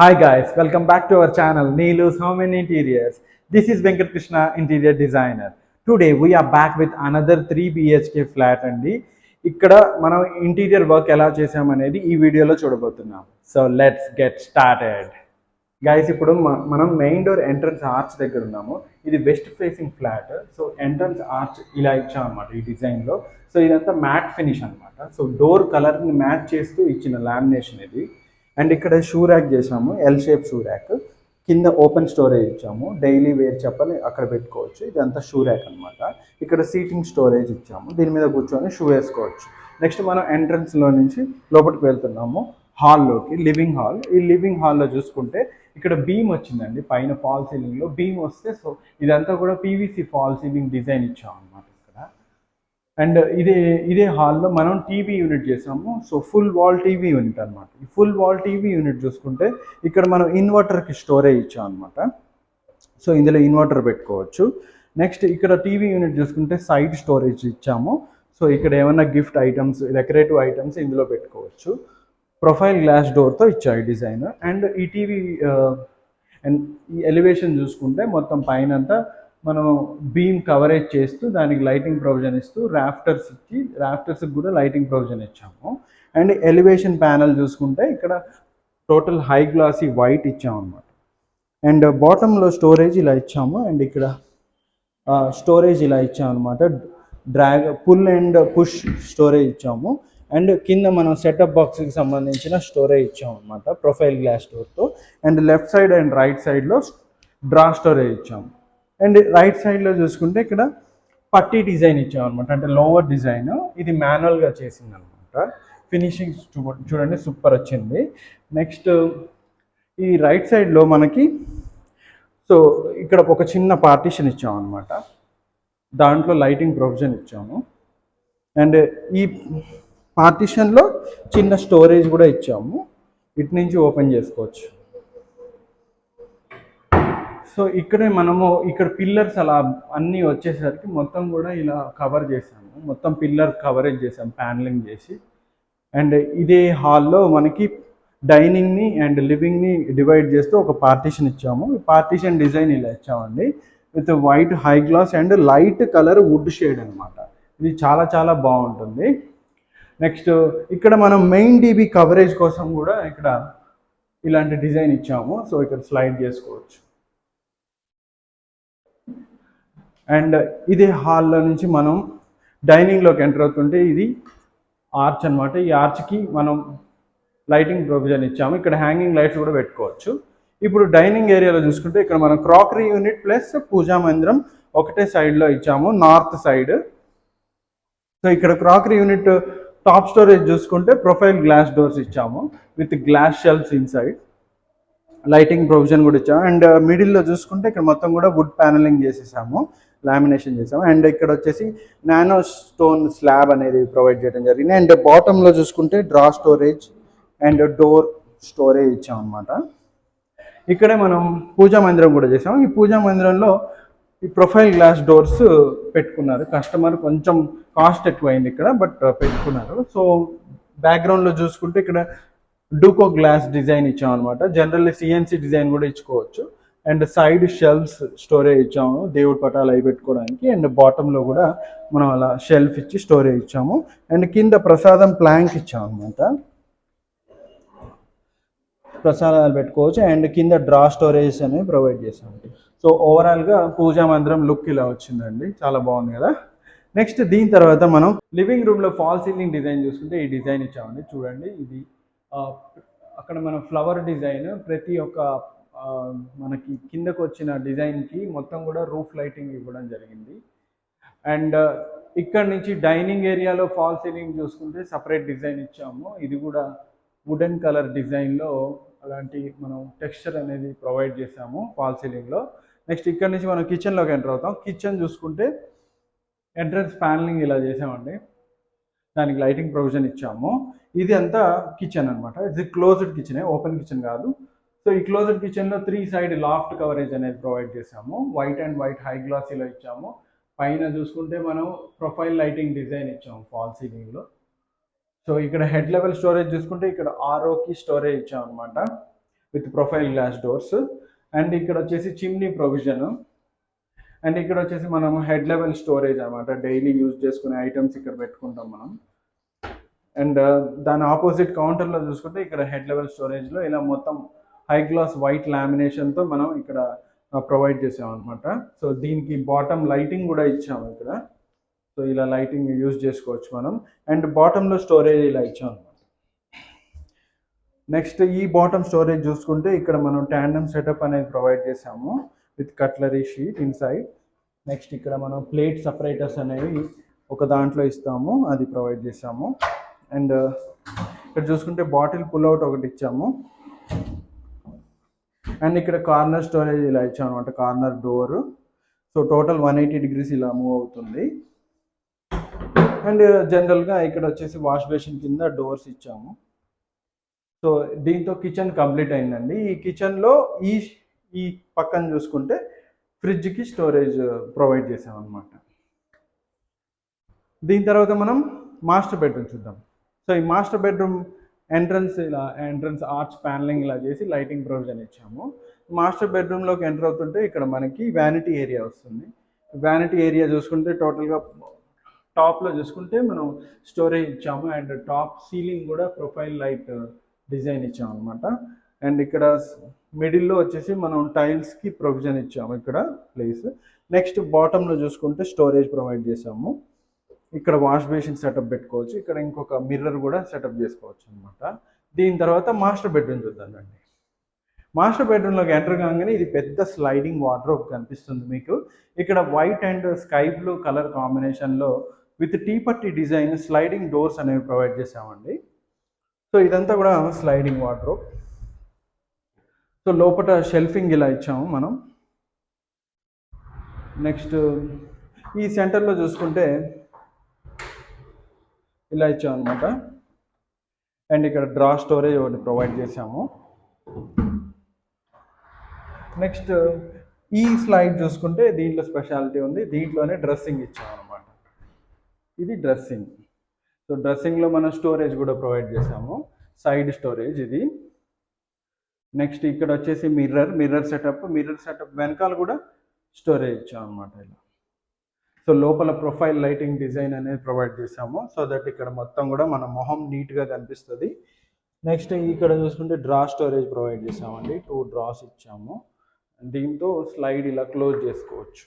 Hi guys welcome back to our channel Neelu's Home and Interiors. This is Venkat Krishna, interior designer. Today we are back with another 3 BHK flat అండి. ఇక్కడ మనం interior work ఎలా చేసామనేది ఈ వీడియోలో చూడబోతున్నాం. So let's get started guys ఇప్పుడు మనం main door entrance arch దగ్గర ఉన్నాము. ఇది west facing flat so entrance arch ఇలా ఇచ్చాం అనమాట ఈ డిజైన్లో సో ఇదంతా మ్యాట్ ఫినిష్ అనమాట సో డోర్ కలర్ని మ్యాచ్ చేస్తూ ఇచ్చిన లామినేషన్ ఇది. అండ్ ఇక్కడ షూ ర్యాక్ చేసాము ఎల్ షేప్ షూ ర్యాక్. కింద ఓపెన్ స్టోరేజ్ ఇచ్చాము డైలీ వేర్ చెప్పని అక్కడ పెట్టుకోవచ్చు. ఇదంతా షూ ర్యాక్ అనమాట ఇక్కడ సీటింగ్ స్టోరేజ్ ఇచ్చాము దీని మీద కూర్చొని షూ వేసుకోవచ్చు. నెక్స్ట్ మనం ఎంట్రన్స్లో నుంచి లోపలికి వెళ్తున్నాము హాల్లోకి లివింగ్ హాల్ ఈ లివింగ్ హాల్లో చూసుకుంటే ఇక్కడ బీమ్ వచ్చిందండి పైన ఫాల్ సీలింగ్లో బీమ్ వస్తే సో ఇదంతా కూడా పీవీసీ ఫాల్ సీలింగ్ డిజైన్ ఇచ్చాము. అండ్ ఇదే ఇదే హాల్లో మనం టీవీ యూనిట్ చేసాము. So full wall TV unit అనమాట ఫుల్ వాల్ టీవీ యూనిట్ చూసుకుంటే ఇక్కడ మనం ఇన్వర్టర్కి స్టోరేజ్ ఇచ్చాం అనమాట సో ఇందులో ఇన్వర్టర్ పెట్టుకోవచ్చు. నెక్స్ట్ ఇక్కడ టీవీ యూనిట్ చూసుకుంటే సైడ్ స్టోరేజ్ ఇచ్చాము. సో ఇక్కడ ఏమైనా గిఫ్ట్ ఐటమ్స్ డెకరేటివ్ ఐటమ్స్ ఇందులో పెట్టుకోవచ్చు. ప్రొఫైల్ గ్లాస్ డోర్తో ఇచ్చాయి డిజైన్ అండ్ ఈ టీవీ అండ్ ఈ ఎలివేషన్ చూసుకుంటే మొత్తం పైన అంతా మనం బీమ్ కవరేజ్ చేస్తూ దానికి లైటింగ్ ప్రొవిజన్ ఇస్తూ రాఫ్టర్స్ ఇచ్చి రాఫ్టర్స్కి కూడా లైటింగ్ ప్రొవిజన్ ఇచ్చాము. అండ్ ఎలివేషన్ ప్యానల్ చూసుకుంటే ఇక్కడ టోటల్ హై గ్లాసీ వైట్ ఇచ్చామన్నమాట. అండ్ బాటంలో స్టోరేజ్ ఇలా ఇచ్చాము. అండ్ ఇక్కడ స్టోరేజ్ ఇలా ఇచ్చామన్నమాట. Drag pull and push storage ఇచ్చాము. అండ్ కింద మనం సెటప్ బాక్స్కి సంబంధించిన స్టోరేజ్ ఇచ్చామన్నమాట. Profile glass డోర్తో and left side and right సైడ్లో డ్రా స్టోరేజ్ ఇచ్చాము. అండ్ రైట్ సైడ్లో చూసుకుంటే ఇక్కడ పట్టీ డిజైన్ ఇచ్చామన్నమాట. అంటే లోవర్ డిజైన్. ఇది మాన్యువల్గా చేసింది అనమాట ఫినిషింగ్ చూడండి సూపర్ వచ్చింది. నెక్స్ట్ ఈ రైట్ సైడ్లో మనకి సో ఇక్కడ ఒక చిన్న పార్టీషన్ ఇచ్చాం అనమాట దాంట్లో లైటింగ్ ప్రొవిజన్ ఇచ్చాము. అండ్ ఈ పార్టీషన్లో చిన్న స్టోరేజ్ కూడా ఇచ్చాము. ఇటు నుంచి ఓపెన్ చేసుకోవచ్చు. సో ఇక్కడే మనము ఇక్కడ పిల్లర్స్ అలా అన్నీ వచ్చేసరికి మొత్తం కూడా ఇలా కవర్ చేసాము మొత్తం పిల్లర్ కవరేజ్ చేసాము ప్యానలింగ్ చేసి. అండ్ ఇదే హాల్లో మనకి డైనింగ్ని అండ్ లివింగ్ని డివైడ్ చేస్తూ ఒక పార్టీషన్ ఇచ్చాము. ఈ పార్టీషన్ డిజైన్ ఇలా ఇచ్చామండి. With white high gloss and light colour wood shade అనమాట ఇది చాలా చాలా బాగుంటుంది. నెక్స్ట్ ఇక్కడ మనం మెయిన్ డీబీ కవరేజ్ కోసం కూడా ఇక్కడ ఇలాంటి డిజైన్ ఇచ్చాము. సో ఇక్కడ స్లైడ్ చేసుకోవచ్చు. అండ్ ఇదే హాల్లో నుంచి మనం డైనింగ్లోకి ఎంటర్ అవుతుంటే ఇది ఆర్చ్ అన్నమాట. ఈ ఆర్చ్కి మనం లైటింగ్ ప్రొవిజన్ ఇచ్చాము. ఇక్కడ హ్యాంగింగ్ లైట్స్ కూడా పెట్టుకోవచ్చు. ఇప్పుడు డైనింగ్ ఏరియాలో చూసుకుంటే ఇక్కడ మనం క్రాకరీ యూనిట్ ప్లస్ పూజా మందిరం ఒకటే సైడ్లో ఇచ్చాము నార్త్ సైడ్. సో ఇక్కడ క్రాకరీ యూనిట్ టాప్ స్టోరేజ్ చూసుకుంటే ప్రొఫైల్ గ్లాస్ డోర్స్ ఇచ్చాము with glass shelves inside. Lighting provision కూడా ఇచ్చాము. అండ్ మిడిల్లో చూసుకుంటే ఇక్కడ మొత్తం కూడా వుడ్ ప్యానలింగ్ చేసేసాము. లామినేషన్ చేసాము. అండ్ ఇక్కడ వచ్చేసి నానో స్టోన్ స్లాబ్ అనేది ప్రొవైడ్ చేయడం జరిగింది. అండ్ బాటంలో చూసుకుంటే drawer storage and door storage ఇచ్చాం అనమాట ఇక్కడే మనం పూజా మందిరం కూడా చేసాము. ఈ పూజా మందిరంలో ఈ ప్రొఫైల్ గ్లాస్ డోర్స్ పెట్టుకున్నారు. కస్టమర్ కొంచెం కాస్ట్ ఎక్కువైంది ఇక్కడ బట్ పెట్టుకున్నారు. సో బ్యాక్గ్రౌండ్లో చూసుకుంటే ఇక్కడ డూకో గ్లాస్ డిజైన్ ఇచ్చాం అనమాట జనరల్లీ సిఎన్సి డిజైన్ కూడా ఇచ్చుకోవచ్చు. అండ్ సైడ్ షెల్ఫ్స్ స్టోరేజ్ ఇచ్చాము దేవుడి పటాలు అవి పెట్టుకోవడానికి. అండ్ బాటంలో కూడా మనం అలా షెల్ఫ్ ఇచ్చి స్టోరేజ్ ఇచ్చాము. అండ్ కింద ప్రసాదం ప్లాంక్ ఇచ్చాము అనమాట ప్రసాదాలు పెట్టుకోవచ్చు. అండ్ కింద డ్రా స్టోరేజ్ అనేవి ప్రొవైడ్ చేసాము సో ఓవరాల్గా పూజా మందిరం లుక్ ఇలా వచ్చిందండి. చాలా బాగుంది కదా. నెక్స్ట్ దీని తర్వాత మనం లివింగ్ రూమ్లో ఫాల్ సీలింగ్ డిజైన్ చూసుకుంటే ఈ డిజైన్ ఇచ్చామండి. చూడండి ఇది అక్కడ మన ఫ్లవర్ డిజైన్ ప్రతి ఒక్క మనకి కిందకు వచ్చిన డిజైన్కి మొత్తం కూడా రూఫ్ లైటింగ్ ఇవ్వడం జరిగింది. అండ్ ఇక్కడ నుంచి డైనింగ్ ఏరియాలో ఫాల్ సీలింగ్ చూసుకుంటే సపరేట్ డిజైన్ ఇచ్చాము. ఇది కూడా వుడెన్ కలర్ డిజైన్లో అలాంటి మనం టెక్స్చర్ అనేది ప్రొవైడ్ చేసాము ఫాల్ సీలింగ్లో. నెక్స్ట్ ఇక్కడ నుంచి మనం కిచెన్లోకి ఎంటర్ అవుతాం. కిచెన్ చూసుకుంటే ఎంట్రన్స్ ప్యానలింగ్ ఇలా చేసామండి దానికి లైటింగ్ ప్రొవిజన్ ఇచ్చాము. ఇది అంతా కిచెన్ అనమాట ఇది క్లోజ్డ్ కిచెనే ఓపెన్ కిచెన్ కాదు. సో ఈ క్లోజ్డ్ కిచెన్లో త్రీ సైడ్ లాఫ్ట్ కవరేజ్ అనేది ప్రొవైడ్ చేసాము వైట్ అండ్ వైట్ హై గ్లాసీలో ఇచ్చాము. పైన చూసుకుంటే మనం ప్రొఫైల్ లైటింగ్ డిజైన్ ఇచ్చాము ఫాల్ సీలింగ్లో సో ఇక్కడ హెడ్ లెవెల్ స్టోరేజ్ చూసుకుంటే ఇక్కడ ఆర్ఓకి స్టోరేజ్ ఇచ్చాం అనమాట with profile glass doors and ఇక్కడ వచ్చేసి చిమ్నీ ప్రొవిజన్ అండ్ ఇక్కడ వచ్చేసి మనం హెడ్ లెవెల్ స్టోరేజ్ అనమాట డైలీ యూజ్ చేసుకునే ఐటమ్స్ ఇక్కడ పెట్టుకుంటాం మనం. అండ్ uh, దాని ఆపోజిట్ కౌంటర్లో చూసుకుంటే ఇక్కడ హెడ్ లెవెల్ స్టోరేజ్లో ఇలా మొత్తం హై గ్లాస్ వైట్ లామినేషన్తో మనం ఇక్కడ ప్రొవైడ్ చేసాం అనమాట సో దీనికి బాటమ్ లైటింగ్ కూడా ఇచ్చాము ఇక్కడ. సో ఇలా లైటింగ్ యూజ్ చేసుకోవచ్చు మనం. అండ్ బాటంలో స్టోరేజ్ ఇలా ఇచ్చాం అనమాట నెక్స్ట్ ఈ బాటమ్ స్టోరేజ్ చూసుకుంటే ఇక్కడ మనం ట్యాండమ్ సెటప్ అనేది ప్రొవైడ్ చేసాము with cutlery sheet inside next ఇక్కడ మనం ప్లేట్ సపరేటర్స్ అనేవి ఒక దాంట్లో ఇస్తాము అది ప్రొవైడ్ చేసాము. అండ్ ఇక్కడ చూసుకుంటే బాటిల్ పుల్అవుట్ ఒకటి ఇచ్చాము. అండ్ ఇక్కడ కార్నర్ స్టోరేజ్ ఇలా ఇచ్చాం అనమాట corner door. So total one eighty degrees ఇలా మూవ్ అవుతుంది. అండ్ జనరల్గా ఇక్కడ వచ్చేసి వాష్ బేసిన్ కింద డోర్స్ ఇచ్చాము. సో దీంతో కిచెన్ కంప్లీట్ అయిందండి. ఈ కిచెన్లో ఈ ఈ పక్కన చూసుకుంటే ఫ్రిడ్జ్కి స్టోరేజ్ ప్రొవైడ్ చేసామన్నమాట. దీని తర్వాత మనం మాస్టర్ బెడ్రూమ్ చూద్దాం. సో ఈ మాస్టర్ బెడ్రూమ్ ఎంట్రన్స్ ఇలా ఎంట్రన్స్ ఆర్చ్ ప్యానలింగ్ ఇలా చేసి లైటింగ్ ప్రొవిజన్ ఇచ్చాము. మాస్టర్ బెడ్రూమ్లోకి ఎంటర్ అవుతుంటే ఇక్కడ మనకి వ్యానిటీ ఏరియా వస్తుంది. వ్యానిటీ ఏరియా చూసుకుంటే టోటల్గా టాప్లో చూసుకుంటే మనం స్టోరేజ్ ఇచ్చాము అండ్ టాప్ సీలింగ్ కూడా ప్రొఫైల్ లైట్ డిజైన్ ఇచ్చాము అనమాట అండ్ ఇక్కడ మిడిల్లో వచ్చేసి మనం టైల్స్కి ప్రొవిజన్ ఇచ్చాము ఇక్కడ ప్లేస్ నెక్స్ట్ బాటంలో చూసుకుంటే స్టోరేజ్ ప్రొవైడ్ చేసాము ఇక్కడ వాష్ బేసిన్ సెటప్ పెట్టుకోవచ్చు. ఇక్కడ ఇంకొక మిర్రర్ కూడా సెటప్ చేసుకోవచ్చు అనమాట దీని తర్వాత మాస్టర్ బెడ్రూమ్ చూద్దామండి మాస్టర్ బెడ్రూమ్లోకి ఎంటర్ కాగానే ఇది పెద్ద స్లైడింగ్ వార్డ్రోబ్ కనిపిస్తుంది మీకు. ఇక్కడ white and sky blue colour కాంబినేషన్లో విత్ టీ పట్టి డిజైన్ స్లైడింగ్ డోర్స్ అనేవి ప్రొవైడ్ చేసామండి సో ఇదంతా కూడా స్లైడింగ్ వార్డ్రోబ్. సో లోపల షెల్ఫింగ్ ఇలా ఇచ్చాము మనం. నెక్స్ట్ ఈ సెంటర్లో చూసుకుంటే ఇలా ఇచ్చాం అనమాట అండ్ ఇక్కడ డ్రా స్టోరేజ్ ఒకటి ప్రొవైడ్ చేసాము నెక్స్ట్ ఈ స్లైడ్ చూసుకుంటే దీంట్లో స్పెషాలిటీ ఉంది. దీంట్లోనే డ్రెస్సింగ్ ఇచ్చాం అనమాట ఇది డ్రెస్సింగ్ సో డ్రెస్సింగ్లో మనం స్టోరేజ్ కూడా ప్రొవైడ్ చేసాము సైడ్ స్టోరేజ్ ఇది. నెక్స్ట్ ఇక్కడ వచ్చేసి mirror mirror setup mirror setup వెనకాల కూడా స్టోరేజ్ ఇచ్చాం అనమాట ఇలా. సో లోపల ప్రొఫైల్ లైటింగ్ డిజైన్ అనేది ప్రొవైడ్ చేసాము సో దట్ ఇక్కడ మొత్తం కూడా మన మొహం నీట్గా కనిపిస్తుంది. నెక్స్ట్ ఇక్కడ చూసుకుంటే డ్రా స్టోరేజ్ ప్రొవైడ్ చేసామండి టూ డ్రాస్ ఇచ్చాము. దీంతో స్లైడ్ ఇలా క్లోజ్ చేసుకోవచ్చు.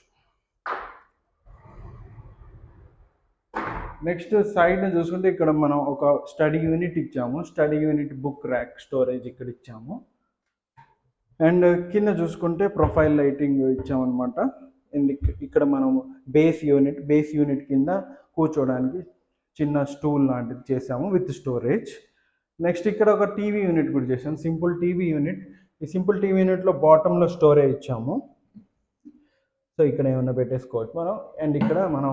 నెక్స్ట్ సైడ్ చూసుకుంటే ఇక్కడ మనం ఒక స్టడీ యూనిట్ ఇచ్చాము. Study unit book rack storage ఇక్కడ ఇచ్చాము. అండ్ కింద చూసుకుంటే ప్రొఫైల్ లైటింగ్ ఇచ్చామన్నమాట. ఇక్కడ మనం బేస్ యూనిట్ బేస్ యూనిట్ కింద కూర్చోవడానికి చిన్న స్టూల్ లాంటిది చేసాము విత్ స్టోరేజ్ నెక్స్ట్ ఇక్కడ ఒక టీవీ యూనిట్ కూడా చేసాము సింపుల్ టీవీ యూనిట్ ఈ సింపుల్ టీవీ యూనిట్లో బాటంలో స్టోరేజ్ ఇచ్చాము. సో ఇక్కడ ఏమైనా పెట్టేసుకోవచ్చు మనం. అండ్ ఇక్కడ మనం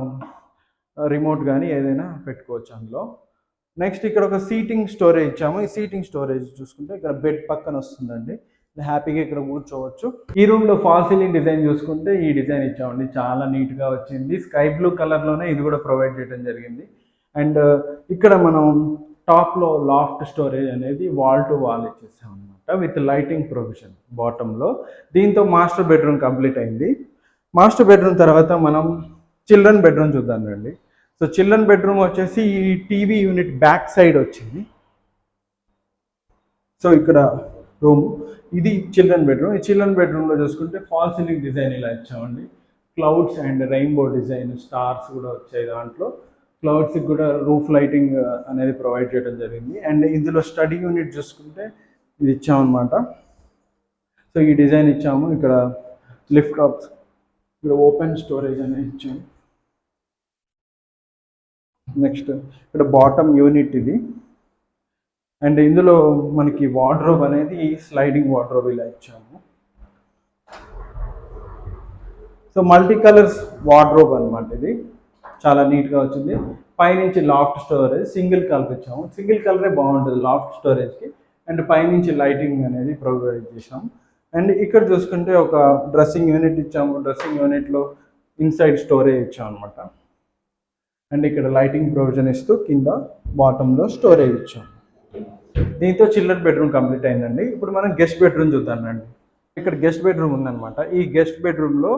రిమోట్ కానీ ఏదైనా పెట్టుకోవచ్చు అందులో. నెక్స్ట్ ఇక్కడ ఒక సీటింగ్ స్టోరేజ్ ఇచ్చాము. ఈ సీటింగ్ స్టోరేజ్ చూసుకుంటే ఇక్కడ బెడ్ పక్కన వస్తుందండి. హ్యాపీగా ఇక్కడ కూర్చోవచ్చు. ఈ రూమ్లో ఫాల్ సీలింగ్ డిజైన్ చూసుకుంటే ఈ డిజైన్ ఇచ్చామండి. చాలా నీట్గా వచ్చింది. స్కై బ్లూ కలర్లోనే ఇది కూడా ప్రొవైడ్ చేయడం జరిగింది. అండ్ uh, ఇక్కడ మనం టాప్లో లాఫ్ట్ స్టోరేజ్ అనేది వాల్ టు వాల్ ఇచ్చేసాం అనమాట విత్ లైటింగ్ ప్రొవిజన్ బాటమ్లో. దీంతో మాస్టర్ బెడ్రూమ్ కంప్లీట్ అయింది. మాస్టర్ బెడ్రూమ్ తర్వాత మనం చిల్డ్రన్ బెడ్రూమ్ చూద్దాం రండి. సో చిల్డ్రన్ బెడ్రూమ్ వచ్చేసి ఈ టీవీ యూనిట్ బ్యాక్ సైడ్ వచ్చింది. సో ఇక్కడ రూమ్ ఇది చిల్డ్రన్ బెడ్రూమ్ ఈ చిల్డ్రన్ బెడ్రూమ్లో చూసుకుంటే ఫాల్ సీలింగ్ డిజైన్ ఇలా ఇచ్చామండి. Clouds and rainbow design stars కూడా వచ్చాయి దాంట్లో. క్లౌడ్స్కి కూడా రూఫ్ లైటింగ్ అనేది ప్రొవైడ్ చేయడం జరిగింది. అండ్ ఇందులో స్టడీ యూనిట్ చూసుకుంటే ఇది ఇచ్చామన్నమాట. సో ఈ డిజైన్ ఇచ్చాము. ఇక్కడ లిఫ్ట్ టాప్స్ ఇక్కడ ఓపెన్ స్టోరేజ్ అనేది ఇచ్చాము నెక్స్ట్ ఇక్కడ బాటమ్ యూనిట్ ఇది. అండ్ ఇందులో మనకి వార్డ్రోబ్ అనేది స్లైడింగ్ వార్డ్రోబ్ ఇలా ఇచ్చాము. సో మల్టీ కలర్స్ వార్డ్రోబ్ అనమాట ఇది. చాలా నీట్గా వచ్చింది. పైనుంచి లాఫ్ట్ స్టోరేజ్ సింగిల్ కలర్ ఇచ్చాము. సింగిల్ కలరే బాగుంటుంది లాఫ్ట్ స్టోరేజ్కి అండ్ పైనుంచి లైటింగ్ అనేది ప్రొవైడ్ చేసాము అండ్ ఇక్కడ చూసుకుంటే ఒక డ్రెస్సింగ్ యూనిట్ ఇచ్చాము. డ్రెస్సింగ్ యూనిట్లో ఇన్సైడ్ స్టోరేజ్ ఇచ్చాము అనమాట అండ్ ఇక్కడ లైటింగ్ ప్రొవిజన్ ఇస్తూ కింద బాటంలో స్టోరేజ్ ఇచ్చాము. దీంతో చిల్డ్రన్ బెడ్రూమ్ కంప్లీట్ అయిందండి. ఇప్పుడు మనం గెస్ట్ బెడ్రూమ్ చూద్దామండి. ఇక్కడ గెస్ట్ బెడ్రూమ్ ఉందన్నమాట. ఈ గెస్ట్ బెడ్రూమ్లో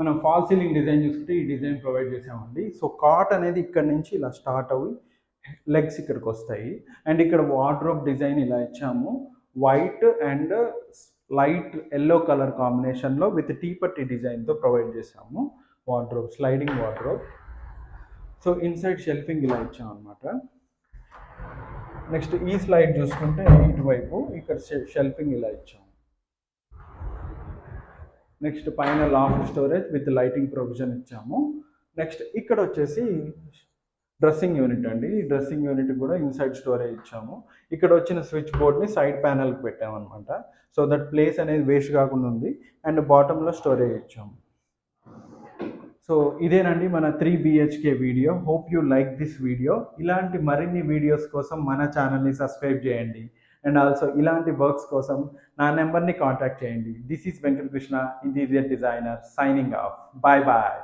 మనం ఫాల్ సీలింగ్ డిజైన్ చూసుకుంటే ఈ డిజైన్ ప్రొవైడ్ చేసామండి సో కాట్ అనేది ఇక్కడ నుంచి ఇలా స్టార్ట్ అవి లెగ్స్ ఇక్కడికి వస్తాయి. అండ్ ఇక్కడ వార్డ్రోబ్ డిజైన్ ఇలా ఇచ్చాము. White and light yellow colour కాంబినేషన్లో విత్ టీ పట్టి డిజైన్తో ప్రొవైడ్ చేసాము wardrobe sliding wardrobe. So inside shelving ఇలా ఇచ్చాం అనమాట నెక్స్ట్ ఈ స్లైడ్ చూసుకుంటే ఇటువైపు ఇక్కడ షెల్ఫింగ్ ఇలా ఇచ్చాం నెక్స్ట్ పైన loft storage with lighting provision ఇచ్చాము. నెక్స్ట్ ఇక్కడ వచ్చేసి డ్రెస్సింగ్ యూనిట్ అండి. ఈ డ్రెస్సింగ్ యూనిట్ కూడా ఇన్సైడ్ స్టోరేజ్ ఇచ్చాము. ఇక్కడ వచ్చిన స్విచ్ బోర్డ్ని సైడ్ ప్యానల్కి పెట్టామన్నమాట. సో దట్ ప్లేస్ అనేది వేస్ట్ కాకుండా ఉంది. అండ్ బాటంలో స్టోరేజ్ ఇచ్చాము. సో ఇదేనండి మన three BHK video. Hope you like this video ఇలాంటి మరిన్ని వీడియోస్ కోసం మన ఛానల్ని సబ్స్క్రైబ్ చేయండి. అండ్ ఆల్సో ఇలాంటి వర్క్స్ కోసం నా నెంబర్ని కాంటాక్ట్ చేయండి. This is Venkatakrishna interior designer signing off bye bye